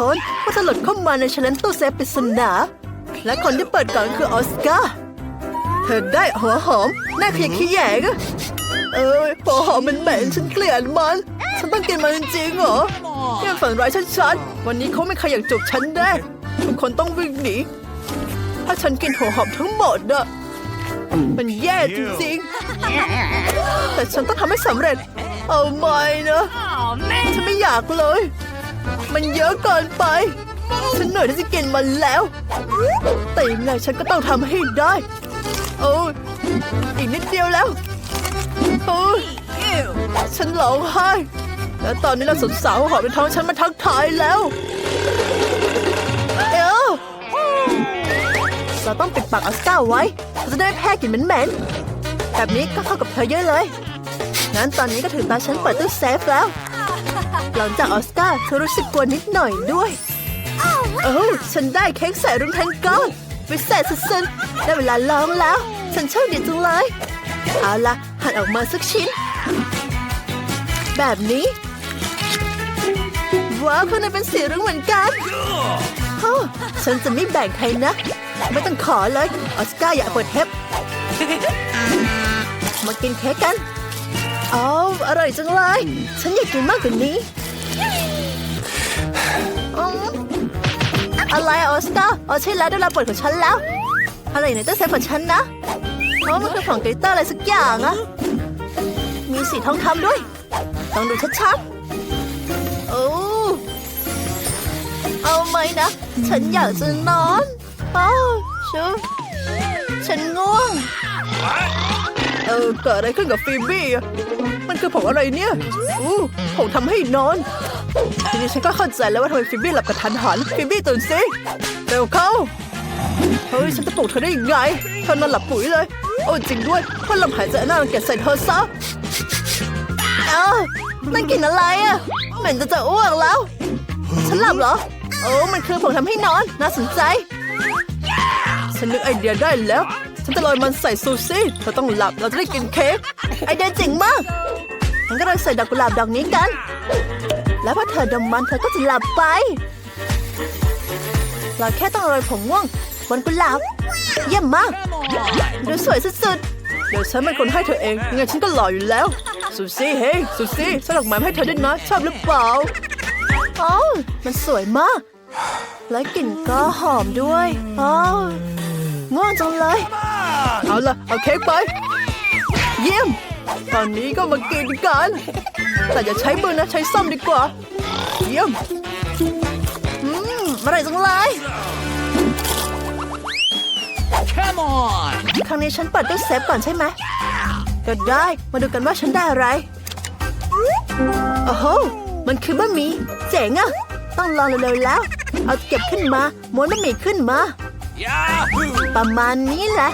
คนว่าจะหลุดเข้ามาในชเลนตู้เซฟปริศนาและคนที่เปิดก่อนคือออสการ์เธอได้หัวหอมหน้าขยะแขยงอะเอ้ยหัวหอมมันเหม็นฉันเกลียดมัน ฉันต้องกินมันจริงเหรอเนี่ฝันร้ายชัดๆวันนี้เขาไม่ใครอยากจบฉันแน่ทุกคนต้องวิ่งหนีถ้าฉันกินหัวหอมทั้งหมดอะมันแย่จริงๆแต่ฉันต้องทำให้สำเร็จ เอาไม่นะฉันไม่อยากเลย มันเยอะเกินไป ฉันเหนื่อยที่จะกินมันแล้ว แต่ยังไงฉันก็ต้องทำให้ได้ โอ้อีกนิดเดียวแล้วโอ้ฉันร้องไห้ แล้วตอนนี้เราสสาวหอบในท้องฉันมาทักทายแล้ว เอวเราต้องปิดปากออสการ์ไว้เราจะได้แพร่กลิ่นเหม็นๆแบบนี้ก็เข้ากับเธอเยอะเลย งั้นตอนนี้ก็ถึงตาฉันเปิดตู้เซฟแล้ว หลังจากออสการ์เธอรู้สึกกลัวนิดหน่อยด้วยเออฉันได้เค้กใส่รุ้งทั้งก้อนวิเศษสุดๆได้เวลาลองแล้ว ฉันโชคดีจังเลย เอาละหั่นออกมาสักชิ้น แบบนี้ ว้าวข้างในเป็นสีรุ้งเหมือนกันโอ้ฉันจะไม่แบ่งใครนะ ไม่ต้องขอเลย ออสการ์อยากเปิดเทปมากินเค้กกันอ๋ออร่อยจังเลย ฉันอยากกินมากกว่านี้ อะไรออสการ์อ๋อใช่แล้วได้เวลาเปิดของฉันแล้ว อะไรในตู้เซฟของฉันนะเพราะมันคือของกลิตเตอร์อะไรสักอย่างอะมีสีทองคำด้วย ต้องดูชัดๆโอ้เอาไหมนะ ฉันอยากจะนอนอ้าวชูฉันง่วง เออเกิดอะไรขึ้นกับฟีบี้มันคือผงอะไรเนี่ยอู้ผงทำให้นอน ทีนี้ฉันก็เข้าใจแล้วว่าทำไมฟีบี้หลับกระทันหันฟีบี้ตื่นสิเร็วเข้าเฮ้ยฉันจะปลุกเธอได้ยังไงเธอนอนหลับปุ๋ยเลย โอ้จริงด้วยพ่นลมหายใจอันน่ารังเกียจใส่เธอซะเอ้านั่นกินอะไรอะเหม็นจะจะอ้วกแล้ว ฉันหลับเหรอโอ้มันคือผงทำให้นอนน่าสนใจ ฉันนึกไอเดียได้แล้ว ฉันจะโรยมันใส่ซูซี่เธอต้องหลับเราจะได้กินเค้กไอเดียเจ๋งมากงั้นก็เลยใส่ดอกกุหลาบดอกนี้กัน แล้วพอเธอดมมันเธอก็จะหลับไป เราแค่ต้องโรยผงม่วงบนกุหลาบเยี่ยมมาก ดูสวยสุดๆ เดี๋ยวฉันเป็นคนให้เธอเองยังไงฉันก็หล่ออยู่แล้วซูซี่เฮ้ยซูซี่ฉันดอกไม้มาให้เธอด้วยนะชอบหรือเปล่าอ๋อมันสวยมาก และกลิ่นก็หอมด้วยอ๋อง่วงจังเลย เอาละเอาเค้กไป เยี่ยม ตอนนี้ก็มากินกัน แต่อย่าใช้มือนะใช้ส้อมดีกว่า เยี่ยม อืมอร่อยจังเลย Come on! ครั้งนี้ฉันเปิดตู้เซฟก่อนใช่ไหม ก็ได้ มาดูกันว่าฉันได้อะไร โอ้โห มันคือบะหมี่เจ๋งอะต้องลองเร็วๆแล้ว เอาเก็บขึ้นมา ม้วนบะหมี่ขึ้นมา Yahoo! ประมาณนี้แหละ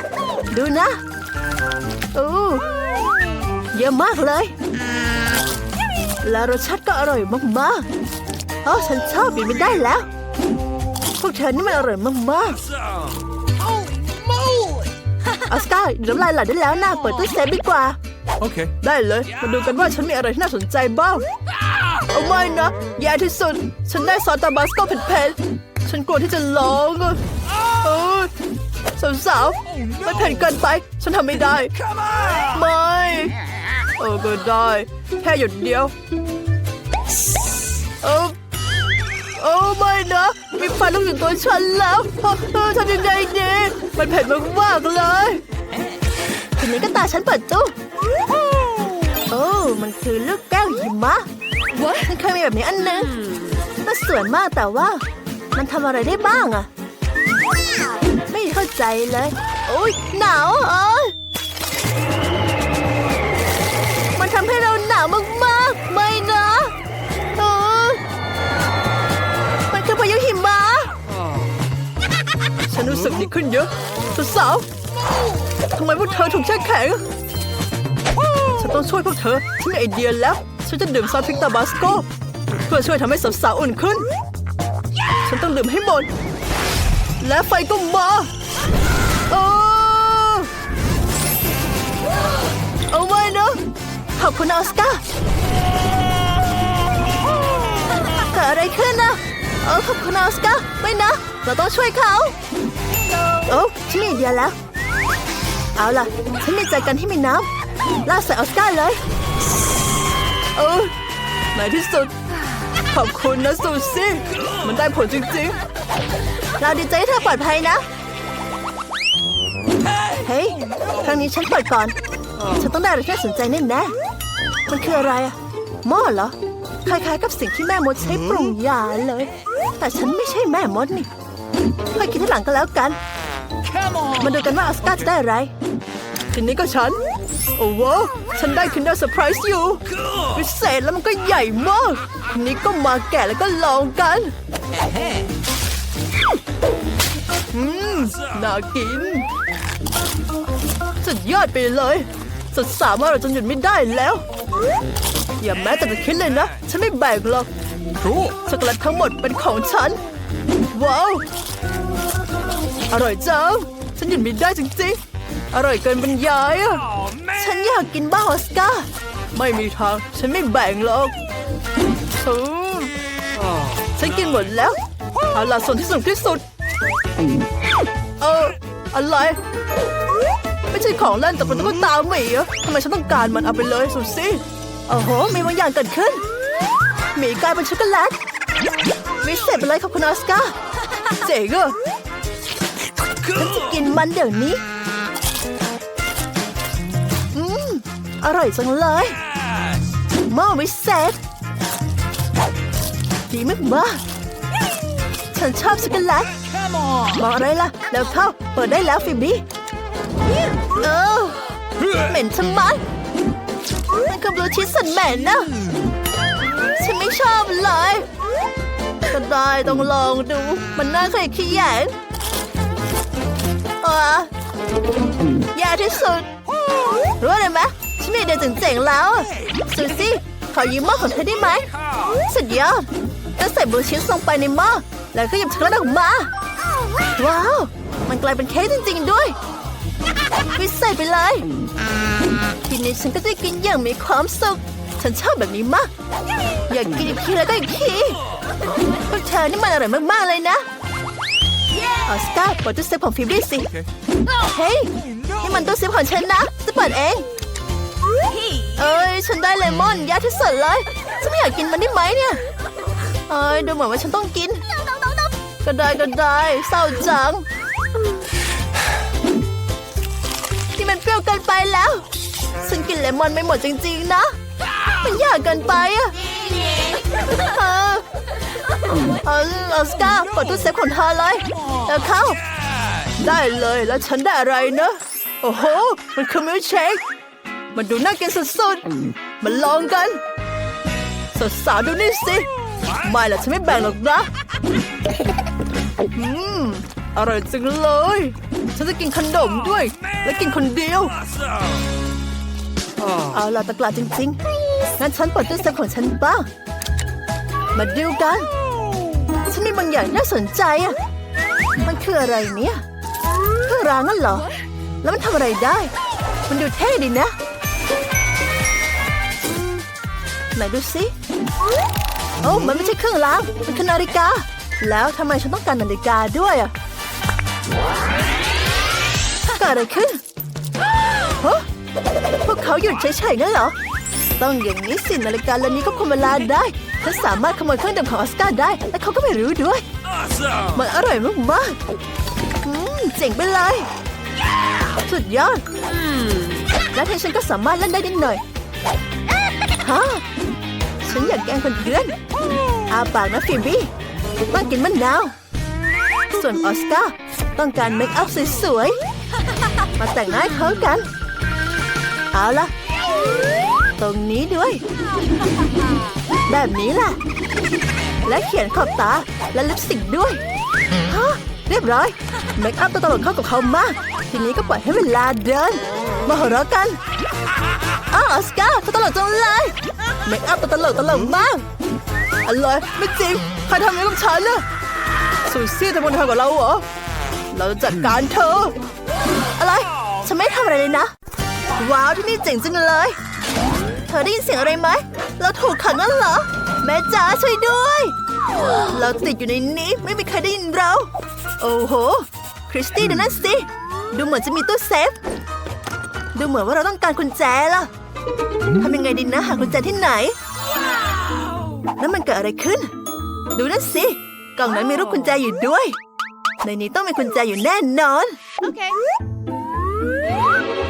ดูนะอู้ เยอะมากเลย แล้วรสชาติก็อร่อยมากๆโอ้ฉันชอบบีไม่ได้แล้ว พวกเธอนี่มันอร่อยมาก Holy moly! ๆออสการ์เดี๋ยวน้ำลายไหลได้แล้วนะเปิดตู้เซฟดีกว่า Okay. ได้เลย มาดูกันว่าฉันมีอะไรที่น่าสนใจบ้างเอาไม่นะแย่ที่สุด ฉันได้ซอสตาบาสโกเผ็ดๆฉันกลัวที่จะร้องอะเออสาวๆไม่เผ็ดเกินไป ฉันทำไม่ได้ Come on! ไม่ เออก็ได้ แค่หยุดเดียว เออโอ้ไม่นะ มีฟันลูกอยู่ตัวฉันแล้วเออเออทำยังไงดีมันเผ็ดมากๆเลยทีนี้ก็ตาฉันเปิดตู้โอ้มันคือลูกแก้วหิมะฉันเคยมีแบบนี้อันนึงมันสวยมากแต่ว่า มันทำอะไรได้บ้างอะไม่เข้าใจเลย โอ้ยหนาวเอ้ย รู้สึกดีขึ้นเยอะสาวๆทำไมพวกเธอถูกแช่แข็ง ฉันต้องช่วยพวกเธอฉันมีไอเดียแล้ว ฉันจะดื่มซอสพริกตาบาสโกเพื่อช่วยทำให้สาวๆอุ่นขึ้น ฉันต้องดื่มให้หมด และไฟก็มาโอ้เอาไว้นะขอบคุณออสการ์เกิดอะไรขึ้นนะเออขอบคุณออสการ์ไม่นะ เราต้องช่วยเขา โอ้ฉันมีไอเดียแล้ว เอาล่ะ ฉันมีใจกันที่มีน้ำลาดใส่ออสการ์เลยเออในที่สุด ขอบคุณนะซูซี่ มันได้ผลจริงๆ เราดีใจที่เธอปลอดภัยนะ เฮ้ย ครั้งนี้ฉันเปิดก่อน ฉันต้องได้อะไรที่น่าสนใจแน่แน่มันคืออะไรอะหม้อเหรอ คล้ายๆกับสิ่งที่แม่มดใช้ปรุงยาเลย แต่ฉันไม่ใช่แม่มดนี่ค่อยคิดที่หลังก็แล้วกัน มาดูกันว่าออสการ์จะได้อะไรทีนี้ก็ฉัน โอ้โหฉันได้คินเดอร์เซอร์ไพรส์อยู่พิเศษแล้วมันก็ใหญ่มากทีนี้ก็มาแกะแล้วก็ลองกันอืมน่ากิน สุดยอดไปเลยสุดสามารถเราจนหยุดไม่ได้แล้ว อย่าแม้แต่จะคิดเลยนะ ฉันไม่แบ่งหรอก Cool. ช็อกโกแลตทั้งหมดเป็นของฉัน ว้าว อร่อยจัง ฉันหยุดไม่ได้จริงๆ อร่อยเกินบรรยายอะ Oh ฉัน man. อยากกินบ้างออสการ์ไม่มีทาง ฉันไม่แบ่งหรอกอืมฉันกินหมดแล้ว เอาล่ะส่วนที่สนุกที่สุด เออ อะไร ไม่ใช่ของเล่นแต่เป็นตุ๊กตาหมีอะทำไมฉันต้องการมันเอาไปเลยสุดสิโอ้โห มีบางอย่างเกิดขึ้น หมีกลายเป็นช็อกโกแลตวิเศษไปเลยขอบคุณออสการ์เจ๋งอะ ฉันจะกินมันเดี๋ยวนี้ อืม อร่อยจังเลยหม้อวิเศษดีมากมากฉันชอบช็อกโกแลต Come on. บอกอะไรล่ะ แล้วเข้า เปิดได้แล้วฟิบี้เออเหม็นชะมัดมันคือบลูชีสสันเหม็นนะ ฉันไม่ชอบเลยก็ได้ต้องลองดู มันน่าเคยขี้แยง อ่าแย่ที่สุด รู้อะไรไหมฉันมีไอเดียเจ๋งๆแล้วซูซี่ขอยืมหม้อของเธอได้ไหมสุดยอดก็ใส่บลูชีสลงไปในหม้อแล้วก็หยิบช็อกโกแลตออกมา ว้าว มันกลายเป็นเค้กจริง ๆ ด้วยวิเศษไปเลย ทีนี้ฉันก็ได้กินอย่างมีความสุข ฉันชอบแบบนี้มาก อยากกินอีกทีแล้วก็อีกทีพวกเธอนี่มันอร่อยมาก ๆ เลยนะ ออสการ์เปิดตู้เซฟของฟิล์มด้วยสิเฮ้ยนี่มันตู้เซฟของฉันนะจะเปิดเองเอ้ยฉันได้เลมอนยากที่สุดเลยฉันไม่อยากกินมันได้ไหมเนี่ยเอ้ยดูเหมือนว่าฉันต้องกิน ก็ได้ก็ได้เศร้าจังที่มันเปรี้ยวเกินไปแล้ว ฉันกินเลมอนไม่หมดจริง ๆ นะ มันยากเกินไปอะ เออออสการ์เปิดตู้เซฟของเธอเลยแล้วเข้า ได้เลยแล้วฉันได้อะไรนะ โอ้โห มันคือมิลเชค มันดูน่ากินสุดๆ มันลองกันสาวๆดูนี่สิ ไม่ละฉันไม่แบ่งหรอกนะ อืม อร่อยจังเลย ฉันจะกินขนมด้วย และกินคนเดียว เอาล่ะตะกลาจริงๆ งั้นฉันเปิดตู้เซฟของฉันบ้างมาดูกัน ฉันมีบางอย่างน่าสนใจอะ มันคืออะไรเนี่ยเครื่องรางนั่นเหรอ แล้วมันทำอะไรได้ มันดูเท่ดีนะอืมไหนดูสิโอ้มันไม่ใช่เครื่องราง มันคือนาฬิกา แล้วทำไมฉันต้องการนาฬิกาด้วยอะเกิดอะไรขึ้นฮะพวกเขาหยุดเฉยๆงั้นเหรอ ต้องอย่างนี้สินาฬิกาเรือนนี้ก็คุมเวลาได้ ฉันสามารถขโมยเครื่องดื่มของออสการ์ได้ และเขาก็ไม่รู้ด้วย Awesome. มันอร่อยมากๆอืมเจ๋งไปเลย สุดยอด และเทฉันก็สามารถเล่นได้นิดหน่อยฮะฉันอยากแกล้งคนเพื่อน อาปากนะฟิมบี้ต้องกินมะนาว ส่วนออสการ์ต้องการเมคอัพสวยๆ มาแต่งหน้าให้เขากัน เอาละตรงนี้ด้วย แบบนี้ล่ะ และเขียนขอบตาและลิปสติกด้วยฮะเรียบร้อยเมคอัพตัวตลกเข้ากับเขามาก ทีนี้ก็ปล่อยให้เวลาเดิน มาหัวเราะกันอ้าวออสการ์ตัวตลกจังเลยเมคอัพตัวตลกตลกมากอะไรไม่จริงใครทำอย่างนี้กับฉันน่ะซูซี่จะมาทำกับเราเหรอเราจะจัดการเธอ อะไร ฉันไม่ทำอะไรเลยนะ ว้าวที่นี่เจ๋งจังเลย เธอได้ยินเสียงอะไรไหม เราถูกขังนั่นเหรอ แม่จ๋าช่วยด้วย เราติดอยู่ในนี้ไม่มีใครได้ยินเรา โอ้โห คริสตี้ดูนั่นสิ ดูเหมือนจะมีตู้เซฟ ดูเหมือนว่าเราต้องการกุญแจล่ะทำยังไงดีนะหากุญแจที่ไหน แล้วมันเกิดอะไรขึ้น ดูนั่นสิ กล่องนั้นมีรูปกุญแจอยู่ด้วย ในนี้ต้องมีกุญแจอยู่แน่นอน Okay.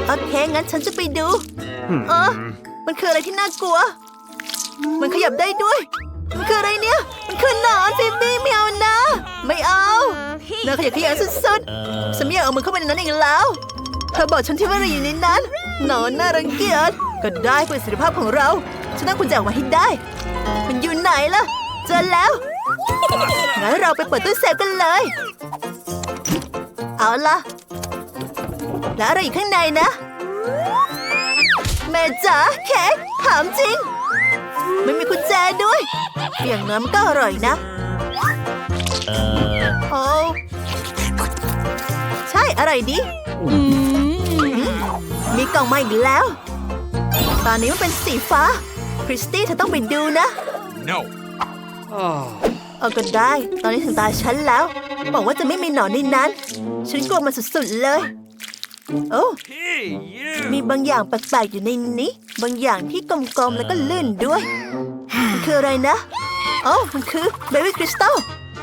โอเค งั้นฉันจะไปดู เออ มันคืออะไรที่น่ากลัว มันขยับได้ด้วย มันคืออะไรเนี่ย มันคือหนอนฟิบี้ไม่เอานะ ไม่เอาน่าขยับขยงสุดๆฉันไม่อยาเอามือเข้าไปในนั้นอีกแล้ว เธอบอกฉันที่ว่าอะไรอยู่ในนั้น หนอนน่ารังเกียจ ก็ได้เพื่อสิทธิภาพของเรา ฉันต้องคุณแจออกมาให้ได้ มันอยู่ไหนล่ะ เจอแล้ว งั้นเราไปเปิดตู้เซฟกันเลย เอาล่ะ แล้วอะไรอยู่ข้างในนะ แม่จ๋าเค้กถามจริง ไม่มีกุญแจด้วย อย่างน้อยมันก็อร่อยนะโอ้ใช่อร่อยดีอืมมีกล่องมาอีกแล้ว ตอนนี้มันเป็นสีฟ้า คริสตี้เธอต้องไปดูนะ No. เอาก็ได้ ตอนนี้ถึงตาฉันแล้ว บอกว่าจะไม่มีหนอนในนั้น ฉันกลัวมันสุดๆเลย โอ้ Hey, you. มีบางอย่างแปลกๆอยู่ในนี้ บางอย่างที่กลมๆแล้วก็ลื่นด้วยมัน คืออะไรนะโอ้มันคือเบบี้คริสตัล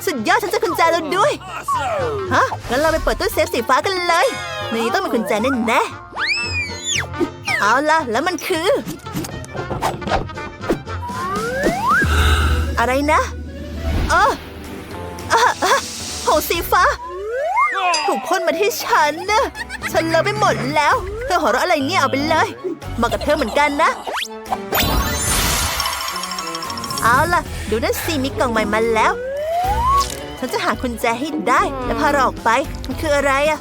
สุดยอดฉันจะกุญแจแล้วด้วยฮะงั้นเราไปเปิดตู้เซฟสีฟ้ากันเลยนนี้ต้องมีกุญแจแน่แน่ๆเอาล่ะแล้วมันคือ อะไรนะเออเออเออผงสีฟ้า ถูกพ่นมาที่ฉันนะฉันเลอะไปหมดแล้ว เธอหัวเราะอะไรเนี่ยเอาไปเลยมากับเธอเหมือนกันนะ เอาล่ะ ดูนั่นสิมีกล่องใหม่มาแล้ว ฉันจะหากุญแจให้ได้ และพาเราออกไป มันคืออะไรอะ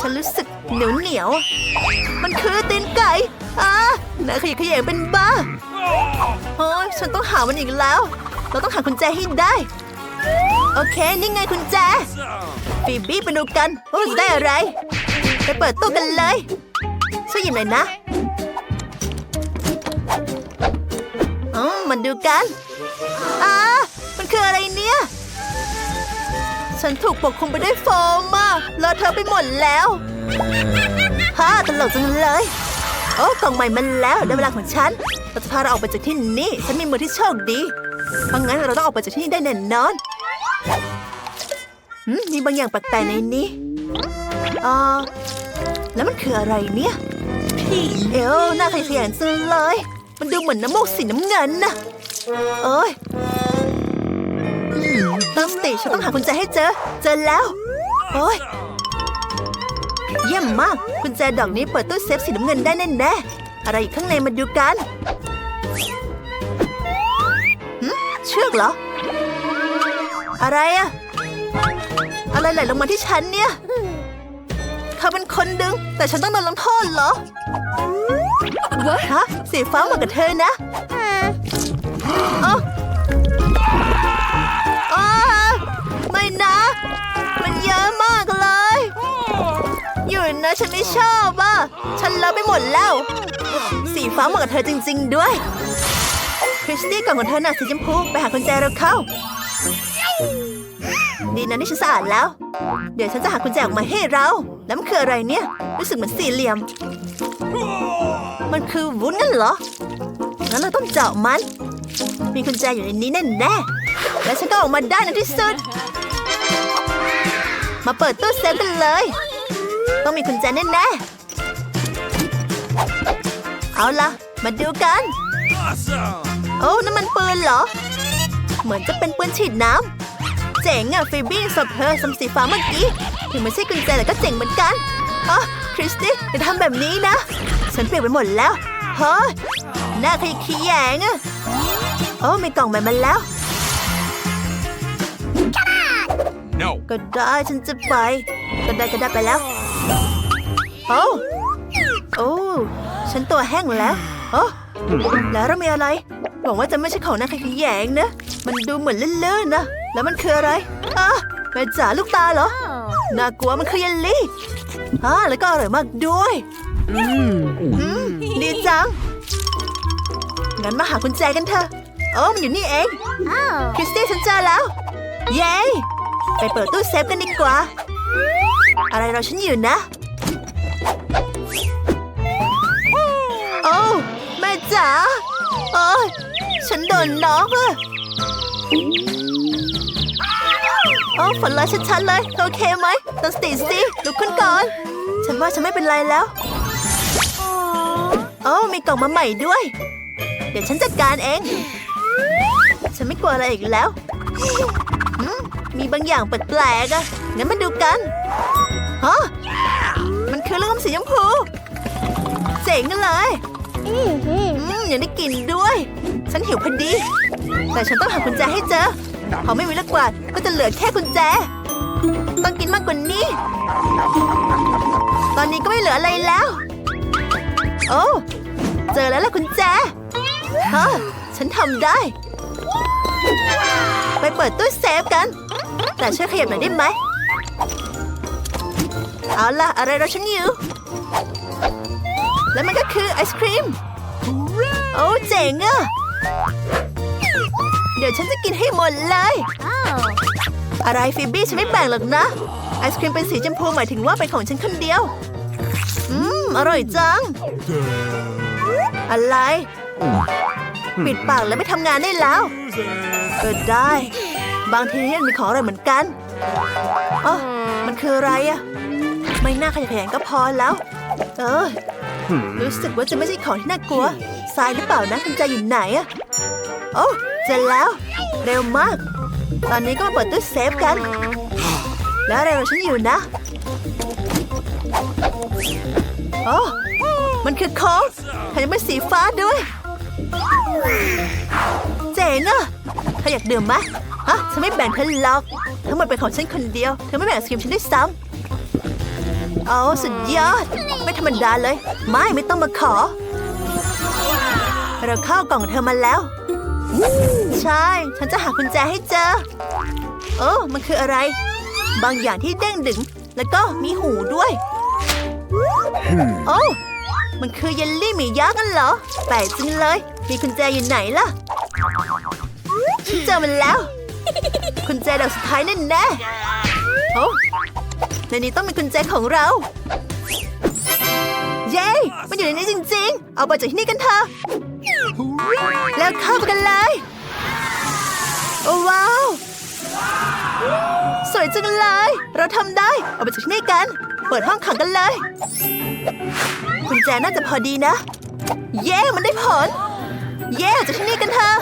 ฉันรู้สึกเหนียวเหนียว มันคือตีนไก่อ่าน่าขยะแขยงเป็นบ้าโอ้ยฉันต้องหามันอีกแล้ว เราต้องหากุญแจให้ได้ โอเค นี่ไงกุญแจฟีบี้ไปดูกันว่าจะได้อะไร ไปเปิดตู้กันเลยช่วยหยิบหน่อยนะ มาดูกันอ่ามันคืออะไรเนี่ย ฉันถูกปกคลุมไปด้วยโฟมมาเลอะเทอะไปหมดแล้วฮ่าตลกจังเลย โอ้กล่องใหม่มันแล้วได้เวลาของฉันเราจะพาเราออกไปจากที่นี่ ฉันมีมือที่โชคดีเพราะงั้นเราต้องออกไปจากที่นี่ได้แน่นอนหืมมีบางอย่างแปลกๆในนี้อ่าแล้วมันคืออะไรเนี่ย พี่เอวน่าขยันจังเลย มันดูเหมือนน้ำมูกสีน้ำเงินนะเอ้ยตั้งสติฉันต้องหากุญแจให้เจอ เจอแล้ว โอ้ย เยี่ยมมากกุญแจดอกนี้เปิดตู้เซฟสีน้ำเงินได้แน่ๆอะไรอยู่ข้างในมาดูกันเชือกเหรอ อะไรอะอะไรไหลลงมาที่ฉันเนี่ยเขาเป็นคนดึง แต่ฉันต้องโดนลงโทษเหรอ ฮะสีฟ้าเหมือนกับเธอนะเอ้าอ้าไม่นะ มันเยอะมากเลย อยู่นะฉันไม่ชอบอะ ฉันเลอะไปหมดแล้ว สีฟ้าเหมือนกับเธอจริง ๆ ด้วย คริสตี้กล่องของเธอน่ะสีชมพูไปหากุญแจเราเข้า ดีนะนี่ฉันสะอาดแล้ว เดี๋ยวฉันจะหากุญแจออกมาให้เรา แล้วมันคืออะไรเนี่ย รู้สึกเหมือนสี่เหลี่ยม มันคือวุ้นนั่นเหรอ งั้นเราต้องเจาะมัน มีกุญแจอยู่ในนี้แน่แน่ๆและฉันก็ออกมาได้ในที่สุด มาเปิดตู้เซฟกันเลย ต้องมีกุญแจแน่แน่ๆเอาล่ะ มาดูกัน Awesome. โอ้นั่นมันปืนเหรอ เหมือนจะเป็นปืนฉีดน้ำ เจ๋งอะฟีบี้สดเธอสมสีฟ้าเมื่อกี้ ถึงไม่ใช่กุญแจแต่ก็เจ๋งเหมือนกันอ๋อคริสตี้อย่าทำแบบนี้นะ ฉันเปลี่ยนไปหมดแล้วเฮ้ยหน้าขยขี้แยงอะโอ้มีกล่องใหม่มาแล้ว No. ก็ได้ฉันจะไป ก็ได้ก็ได้ไปแล้ว โอ้โอ้ฉันตัวแห้งแล้วโอ้แล้วเรามีอะไรหวังว่าจะไม่ใช่ของนักขยแยงนะ มันดูเหมือนลื่นๆนะ แล้วมันคืออะไรอะแม่จ๋าลูกตาเหรอ น่ากลัวมันคือเยลลี่อ่าแล้วก็อร่อยมากด้วย อืมดีจัง งั้นมาหากุญแจกันเถอะ โอ้มันอยู่นี่เองคริสตี้ฉันเจอแล้ว เย้ ไปเปิดตู้เซฟกันดีกว่า อะไรเราฉันอยู่นะ โอ้แม่จ๋าโอ้ยฉันโดนน็อกอะโอ้ฝนร้ายชัดๆเลย โอเคไหมตั้งสติสิลุกขึ้นก่อน ฉันว่าฉันไม่เป็นไรแล้ว โอ้มีกล่องมาใหม่ด้วย เดี๋ยวฉันจัดการเอง ฉันไม่กลัวอะไรอีกแล้ว มีบางอย่างแปลกๆอะงั้นมาดูกันฮะมันคือลูกอมสีชมพูเจ๋งเลยอืมยังได้กลิ่นด้วย ฉันหิวพอดี แต่ฉันต้องหากุญแจให้เจอพอไม่มีลูกกวาดก็จะเหลือแค่กุญแจ ต้องกินมากกว่านี้ ตอนนี้ก็ไม่เหลืออะไรแล้ว โอ้เจอแล้วล่ะกุญแจฮะฉันทำได้ ไปเปิดตู้เซฟกัน แต่ช่วยขยับหน่อยได้ไหมเอาล่ะ อะไรเราฉันอยู่ แล้วมันก็คือไอศครีม โอ้เจ๋งอะเดี๋ยวฉันจะกินให้หมดเลย อะไรฟิบบี้ฉันไม่แบ่งหรอกนะ ไอศครีมเป็นสีชมพูหมายถึงว่าเป็นของฉันคนเดียว อืม อร่อยจัง อะไร ปิดปากแล้วไม่ทำงานได้แล้ว เออได้ บางทีมันมีของอะไรเหมือนกันอ๋อมันคืออะไรอะไม่น่าขยันขยันก็พอแล้ว เออ รู้สึกว่าจะไม่ใช่ของที่น่ากลัวทรายหรือเปล่านะกุญแจอยู่ไหนอะโอ้เจอแล้ว เร็วมาก ตอนนี้ก็มาเปิดตู้เซฟกัน แล้วอะไรเราฉันอยู่นะ โอ้มันคือค้กแถมยังเป็นสีฟ้าด้วย เจ๋งอะเธออยากดื่มไหมฮะฉันไม่แบ่งเธอหรอกทั้งหมดเป็นของฉันคนเดียว เธอไม่แบ่งไอศครีมฉันด้วยซ้ำเอาสุดยอด ไม่ธรรมดาเลย ไม่ไม่ต้องมาขอ เราเข้ากล่องเธอมาแล้ว ใช่ ฉันจะหากุญแจให้เจอ โอ้มันคืออะไร บางอย่างที่เด้งดึง แล้วก็มีหูด้วย โอ้มันคือเยลลี่หมียักษ์กันเหรอแปลกจริงเลย มีกุญแจอยู่ไหนล่ะฉันเจอมันแล้วกุญแจดอกสุดท้ายแน่แน่โอ้ในนี้ต้องมีกุญแจของเรา เย้ มันอยู่ในนี้จริง ๆ เอาไปจากที่นี่กันเถอะ แล้วเข้าไปกันเลย โอ้ว้าว สวยจังเลย เราทำได้ เอาไปจากที่นี่กัน เปิดห้องขังกันเลยกุญแจน่าจะพอดีนะ เย้ มันได้ผล เย้ออกจากที่นี่กันเถอะ